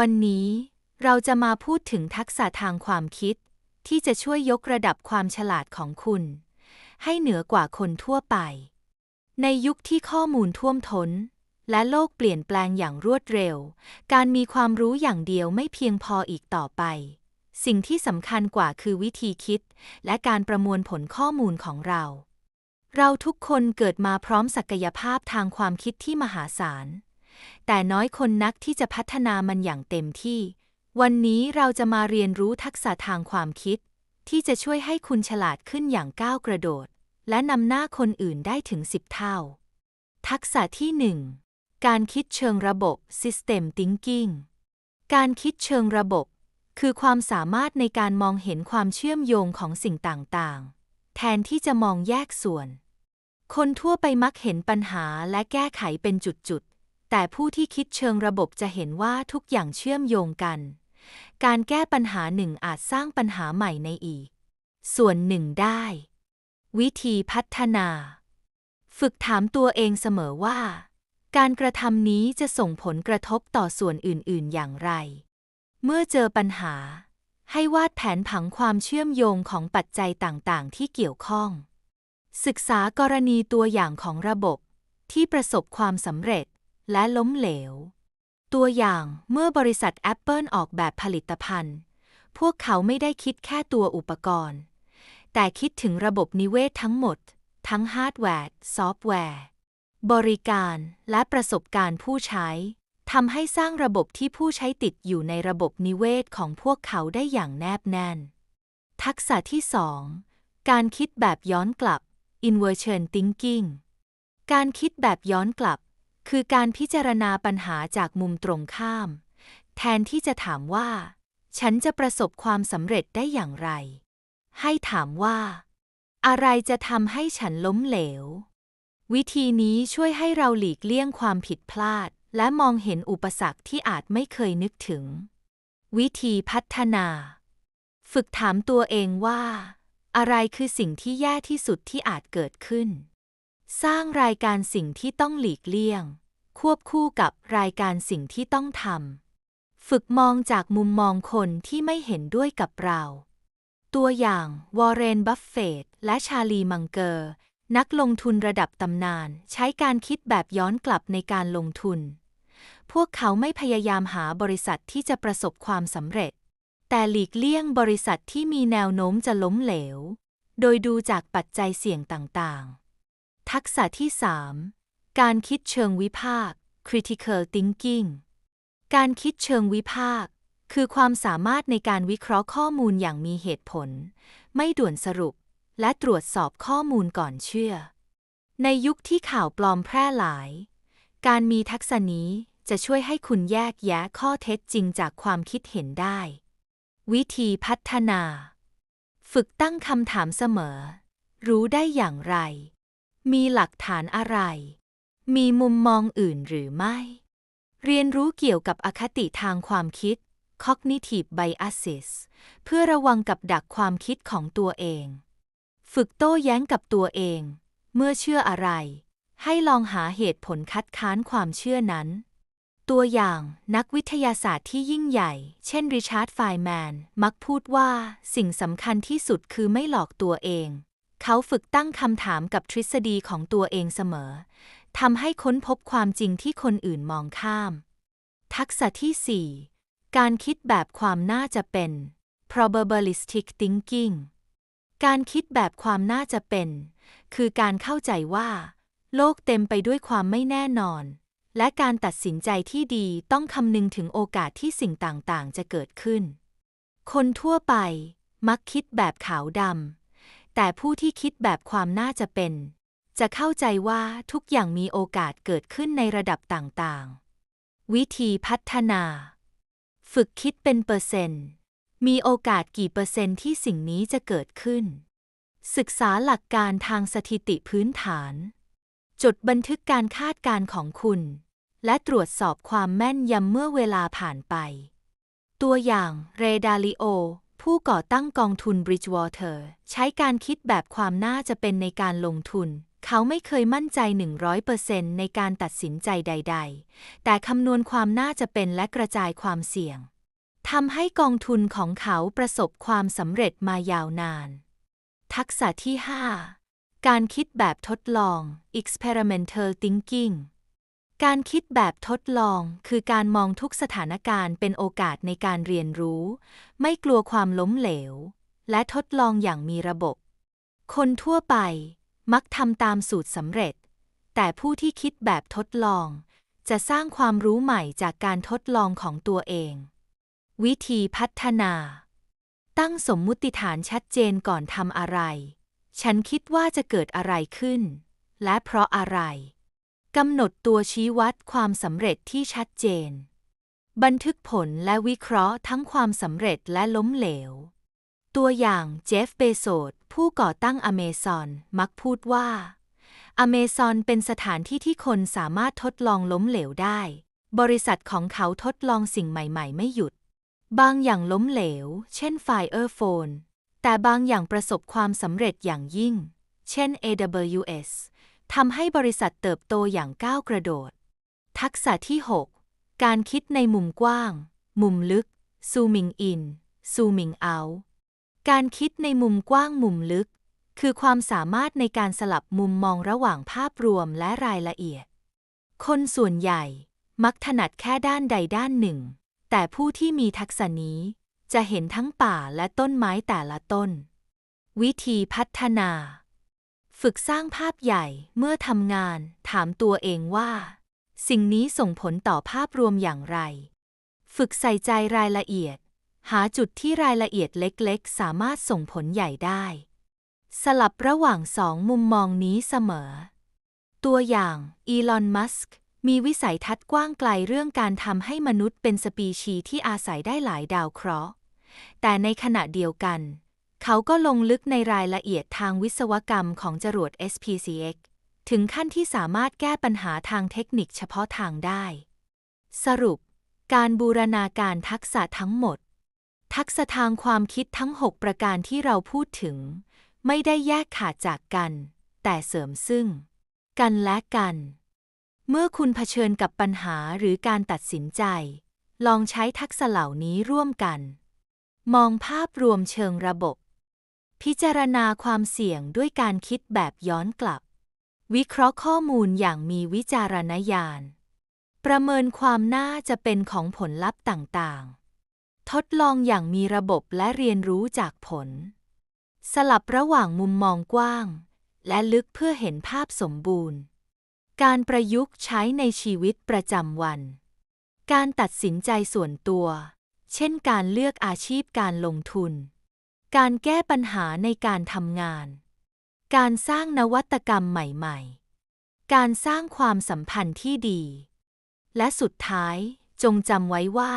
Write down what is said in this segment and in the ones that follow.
วันนี้เราจะมาพูดถึงทักษะทางความคิด ที่จะช่วยยกระดับความฉลาดของคุณ ให้เหนือกว่าคนทั่วไป ในยุคที่ข้อมูลท่วมท้น และโลกเปลี่ยนแปลงอย่างรวดเร็ว การมีความรู้อย่างเดียวไม่เพียงพออีกต่อไป สิ่งที่สำคัญกว่าคือวิธีคิด และการประมวลผลข้อมูลของเรา เราทุกคนเกิดมาพร้อมศักยภาพทางความคิดที่มหาศาล แต่น้อยคนนักที่จะพัฒนามันอย่างเต็มที่ วันนี้เราจะมาเรียนรู้ทักษะทางความคิด ที่จะช่วยให้คุณฉลาดขึ้นอย่างก้าวกระโดด และนำหน้าคนอื่นได้ถึง10เท่า ทักษะที่ 1 การคิดเชิงระบบ System Thinking การคิดเชิงระบบ คือความสามารถในการมองเห็นความเชื่อมโยงของสิ่งต่างๆ แทนที่จะมองแยกส่วน คนทั่วไปมักเห็นปัญหาและแก้ไขเป็นจุดๆ แต่ผู้ที่คิดเชิงระบบจะเห็นว่าทุกอย่างเชื่อมโยงกัน การแก้ปัญหาหนึ่งอาจสร้างปัญหาใหม่ในอีก ส่วนหนึ่งได้ วิธีพัฒนา ฝึกถามตัวเองเสมอว่า การกระทำนี้จะส่งผลกระทบต่อส่วนอื่น ๆ อย่างไร เมื่อเจอปัญหา ให้วาดแผนผังความเชื่อมโยงของปัจจัยต่าง ๆ ที่เกี่ยวข้อง ศึกษากรณีตัวอย่างของระบบที่ประสบความสำเร็จ และล้มเหลว ตัวอย่างเมื่อบริษัท Apple ออกแบบผลิตภัณฑ์ พวกเขาไม่ได้คิดแค่ตัวอุปกรณ์ แต่คิดถึงระบบนิเวศทั้งหมด ทั้งฮาร์ดแวร์ซอฟต์แวร์ บริการและประสบการณ์ผู้ใช้ทำให้สร้างระบบที่ผู้ใช้ติดอยู่ในระบบนิเวศของพวกเขาได้อย่างแนบแน่น ทักษะที่ 2 การคิดแบบย้อนกลับ inversion thinking การคิดแบบย้อนกลับ คือการพิจารณาปัญหาจากมุมตรงข้าม แทนที่จะถามว่า ฉันจะประสบความสำเร็จได้อย่างไร ให้ถามว่า อะไรจะทำให้ฉันล้มเหลว วิธีนี้ช่วยให้เราหลีกเลี่ยงความผิดพลาด และมองเห็นอุปสรรคที่อาจไม่เคยนึกถึง วิธีพัฒนา ฝึกถามตัวเองว่า อะไรคือสิ่งที่แย่ที่สุดที่อาจเกิดขึ้น สร้างรายการสิ่งที่ต้องหลีกเลี่ยง ควบคู่กับรายการสิ่งที่ต้องทำ ฝึกมองจากมุมมองคนที่ไม่เห็นด้วยกับเรา ตัวอย่างวอร์เรน บัฟเฟตและชาลี มังเกอร์ นักลงทุนระดับตำนาน ใช้การคิดแบบย้อนกลับในการลงทุน พวกเขาไม่พยายามหาบริษัทที่จะประสบความสำเร็จ แต่หลีกเลี่ยงบริษัทที่มีแนวโน้มจะล้มเหลว โดยดูจากปัจจัยเสี่ยงต่างๆ ทักษะที่ 3 การคิดเชิงวิพากษ์ critical thinking การคิดเชิงวิพากษ์คือความสามารถในการวิเคราะห์ข้อมูลอย่างมีเหตุผล ไม่ด่วนสรุป และตรวจสอบข้อมูลก่อนเชื่อ ในยุคที่ข่าวปลอมแพร่หลาย การมีทักษะนี้จะช่วยให้คุณแยกแยะข้อเท็จจริงจากความคิดเห็นได้ วิธีพัฒนา ฝึกตั้งคำถามเสมอ รู้ได้อย่างไร มีหลักฐานอะไร มีมุมมองอื่นหรือไม่ เรียนรู้เกี่ยวกับอคติทางความคิด cognitive biases เพื่อระวังกับดักความคิดของตัวเอง ฝึกโต้แย้งกับตัวเอง เมื่อเชื่ออะไร ให้ลองหาเหตุผลคัดค้านความเชื่อนั้น ตัวอย่างนักวิทยาศาสตร์ที่ยิ่งใหญ่ เช่นริชาร์ดไฟแมน มักพูดว่าสิ่งสำคัญที่สุดคือไม่หลอกตัวเอง เขาฝึกตั้งคำถามกับทฤษฎีของตัวเองเสมอ ทำให้ค้นพบความจริงที่คนอื่นมองข้าม ทักษะที่ 4 การคิดแบบความน่าจะเป็น probabilistic thinking การคิดแบบความน่าจะเป็น คือการเข้าใจว่า โลกเต็มไปด้วยความไม่แน่นอน และการตัดสินใจที่ดีต้องคำนึงถึงโอกาสที่สิ่งต่างๆ จะเกิดขึ้น คนทั่วไปมักคิดแบบขาวดำ แต่ผู้ที่คิดแบบความน่าจะเป็น จะเข้าใจว่าทุกอย่างมีโอกาสเกิดขึ้นในระดับต่างๆ วิธีพัฒนา ฝึกคิดเป็นเปอร์เซ็นต์ มีโอกาสกี่เปอร์เซ็นต์ที่สิ่งนี้จะเกิดขึ้น ศึกษาหลักการทางสถิติพื้นฐาน จดบันทึกการคาดการณ์ของคุณ และตรวจสอบความแม่นยำเมื่อเวลาผ่านไป ตัวอย่างเรดาลิโอ ผู้ก่อตั้งกองทุน Bridgewater ใช้การคิดแบบความน่าจะเป็นในการลงทุน เขาไม่เคยมั่นใจ 100%ในการตัดสินใจใด ๆ แต่คำนวณความน่าจะเป็นและกระจายความเสี่ยงทำให้กองทุนของเขาประสบความสำเร็จมายาวนาน ทักษะที่ 5 การคิดแบบทดลอง experimental thinking การคิดแบบทดลองคือการมองทุกสถานการณ์เป็นโอกาสในการเรียนรู้ ไม่กลัวความล้มเหลว และทดลองอย่างมีระบบ คนทั่วไปมักทำตามสูตรสำเร็จ แต่ผู้ที่คิดแบบทดลอง จะสร้างความรู้ใหม่จากการทดลองของตัวเอง วิธีพัฒนา ตั้งสมมุติฐานชัดเจนก่อนทำอะไร ฉันคิดว่าจะเกิดอะไรขึ้น และเพราะอะไร กำหนดตัวชี้วัดความสำเร็จที่ชัดเจน บันทึกผลและวิเคราะห์ทั้งความสำเร็จและล้มเหลว ตัวอย่างเจฟเบโซสผู้ก่อตั้งอเมซอนมักพูดว่า อเมซอนเป็นสถานที่ที่คนสามารถทดลองล้มเหลวได้ บริษัทของเขาทดลองสิ่งใหม่ ๆ ไม่หยุด บางอย่างล้มเหลว เช่น Firephone แต่บางอย่างประสบความสำเร็จอย่างยิ่ง เช่น AWS ทำให้บริษัทเติบโตอย่างก้าวกระโดด ทักษะที่ 6 การคิดในมุมกว้าง มุมลึก zooming in zooming out การคิดในมุมกว้างมุมลึก คือความสามารถในการสลับมุมมองระหว่างภาพรวมและรายละเอียด คนส่วนใหญ่มักถนัดแค่ด้านใดด้านหนึ่ง แต่ผู้ที่มีทักษะนี้จะเห็นทั้งป่าและต้นไม้แต่ละต้น วิธีพัฒนา ฝึกสร้างภาพใหญ่เมื่อทำงาน ถามตัวเองว่า สิ่งนี้ส่งผลต่อภาพรวมอย่างไร ฝึกใส่ใจรายละเอียด หาจุดที่รายละเอียดเล็กๆ สามารถส่งผลใหญ่ได้ สลับระหว่างสองมุมมองนี้เสมอ ตัวอย่างอีลอน มัสก์มีวิสัยทัศน์กว้างไกลเรื่องการทำให้มนุษย์เป็นสปีชีที่อาศัยได้หลายดาวเคราะห์ แต่ในขณะเดียวกัน เขาก็ลงลึกในรายละเอียดทางวิศวกรรมของจรวด SPCX ถึงขั้นที่สามารถแก้ปัญหาทางเทคนิคเฉพาะทางได้ สรุป การบูรณาการทักษะทั้งหมด ทักษะทางความคิดทั้ง 6 ประการที่เราพูดถึง ไม่ได้แยกขาดจากกัน แต่เสริมซึ่ง กันและกัน เมื่อคุณเผชิญกับปัญหาหรือการตัดสินใจ ลองใช้ทักษะเหล่านี้ร่วมกัน มองภาพรวมเชิงระบบ พิจารณาความเสี่ยงด้วยการคิดแบบย้อนกลับ วิเคราะห์ข้อมูลอย่างมีวิจารณญาณ ประเมินความน่าจะเป็นของผลลัพธ์ต่างๆ ทดลองอย่างมีระบบและเรียนรู้จากผล สลับระหว่างมุมมองกว้าง และลึกเพื่อเห็นภาพสมบูรณ์ การประยุกต์ใช้ในชีวิตประจำวัน การตัดสินใจส่วนตัว เช่นการเลือกอาชีพการลงทุน การแก้ปัญหาในการทำงาน การสร้างนวัตกรรมใหม่ๆ การสร้างความสัมพันธ์ที่ดี และสุดท้ายจงจำไว้ว่า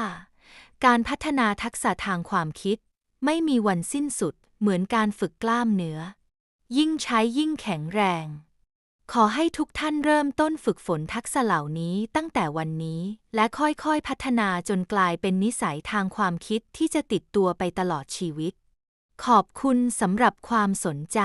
การพัฒนาทักษะทางความคิด ไม่มีวันสิ้นสุดเหมือนการฝึกกล้ามเนื้อ ยิ่งใช้ยิ่งแข็งแรง ขอให้ทุกท่านเริ่มต้นฝึกฝนทักษะเหล่านี้ตั้งแต่วันนี้ และค่อยๆพัฒนาจนกลายเป็นนิสัยทางความคิดที่จะติดตัวไปตลอดชีวิต ขอบคุณสำหรับความสนใจ